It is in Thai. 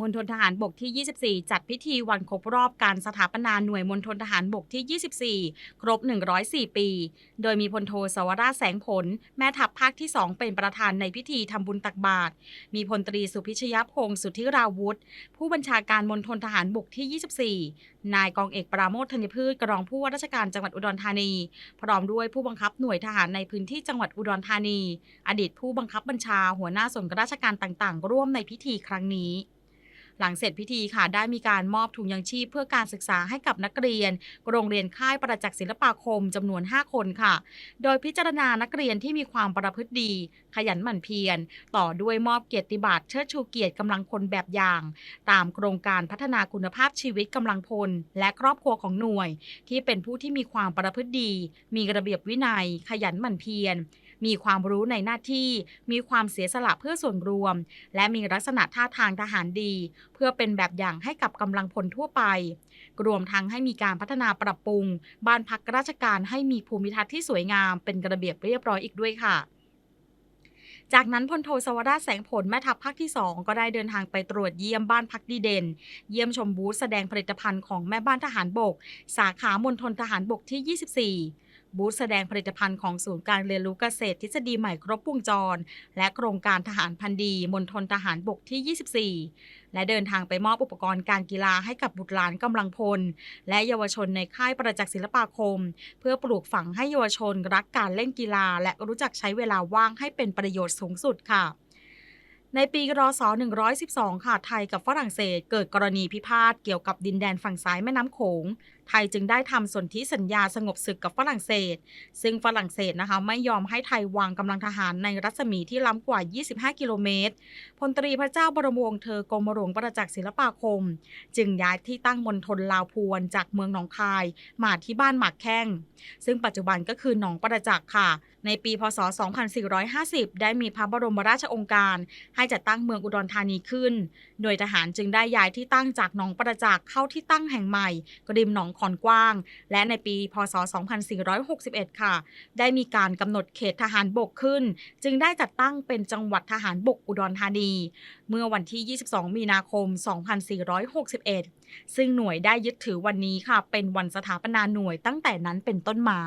มณฑลทหารบกที่ 24 จัดพิธีวันครบรอบการสถาปนาหน่วยมณฑลทหารบกที่ 24 ครบ 104 ปี โดยมีพลโทสวราชแสงผล แม่ทัพภาคที่ 2 เป็นประธานในพิธีทำบุญตักบาตร มีพลตรีสุพิชยพงศ์สุทธิราวุธ ผู้บัญชาการมณฑลทหารบกที่ 24 นายกองเอกปราโมทธัญพืชกรองผู้ว่าราชการจังหวัดอุดรธานี พร้อมด้วยผู้บังคับหน่วยทหารในพื้นที่จังหวัดอุดรธานี อดีตผู้บังคับบัญชาหัวหน้าส่วนราชการต่างๆ ร่วมในพิธีครั้งนี้ หลังเสร็จพิธีค่ะได้มีการมอบถุงยังชีพเพื่อการศึกษาให้กับนักเรียน โรงเรียนค่ายประจักษ์ศิลปาคมจำนวน 5 คนค่ะ โดยพิจารณานักเรียนที่มีความประพฤติดี ขยันหมั่นเพียร ต่อด้วยมอบเกียรติบัตรเชิดชูเกียรติกำลังพลแบบอย่าง ตามโครงการพัฒนาคุณภาพชีวิตกำลังพล และครอบครัวของหน่วย ที่เป็นผู้ที่มีความประพฤติดี มีระเบียบวินัย ขยันหมั่นเพียร มีความรู้ในหน้าที่ มีความเสียสละเพื่อส่วนรวม และมีลักษณะท่าทางทหารดี เพื่อเป็นแบบอย่างให้กับกำลังพลทั่วไป รวมทั้งให้มีการพัฒนาปรับปรุง บ้านพักราชการให้มีภูมิทัศน์ที่สวยงามเป็นระเบียบเรียบร้อยอีกด้วยค่ะจากนั้นพลโทสวราชแสงผลแม่ทัพภาคที่ 2 ก็ได้เดินทางไปตรวจเยี่ยมบ้านพักดีเด่น เยี่ยมชมบูธแสดงผลิตภัณฑ์ของแม่บ้านทหารบก สาขามณฑลทหารบกที่ 24 บูธแสดงผลิตภัณฑ์ของศูนย์การเรียนรู้เกษตรทฤษฎีใหม่ครบวงจร และโครงการทหารพันดีมณฑลทหารบกที่ 24 และเดินทางไปมอบอุปกรณ์การกีฬาให้กับบุตรหลานกำลังพล และเยาวชนในค่ายประจักษ์ศิลปาคม เพื่อปลูกฝังให้เยาวชนรักการเล่นกีฬา และรู้จักใช้เวลาว่างให้เป็นประโยชน์สูงสุดค่ะ ในปีรศ112 ค่ะ ไทยกับฝรั่งเศสเกิดกรณีพิพาทเกี่ยวกับดินแดนฝั่งซ้ายแม่น้ำโขง ไทยจึงได้ทำสนธิสัญญาสงบศึกกับฝรั่งเศส ซึ่งฝรั่งเศสนะคะไม่ยอมให้ไทยวางกำลังทหารในรัศมีที่ล้ำกว่า 25 กิโลเมตร พลตรีพระเจ้าบรมวงศ์เธอกรมหลวงประจักษ์ศิลปาคม จึงย้ายที่ตั้งมณฑลลาวพวนจากเมืองหนองคาย มาที่บ้านหมากแข้ง ซึ่งปัจจุบันก็คือหนองประจักษ์ค่ะ ในปีพศ 2450 ได้มีพระบรมราชโองการให้จัดตั้งเมืองอุดรธานีขึ้น โดยทหารจึงได้ย้ายที่ตั้งจากหนองประจักษ์เข้าที่ตั้งแห่งใหม่กริมหนองขอนกว้าง และในปี พศ 2461 ค่ะ ได้มีการกำหนดเขตทหารบกขึ้น จึงได้จัดตั้งเป็นจังหวัดทหารบกอุดรธานี เมื่อวันที่ 22 มีนาคม 2461 ซึ่งหน่วยได้ยึดถือวันนี้ค่ะ เป็นวันสถาปนาหน่วยตั้งแต่นั้นเป็นต้นมา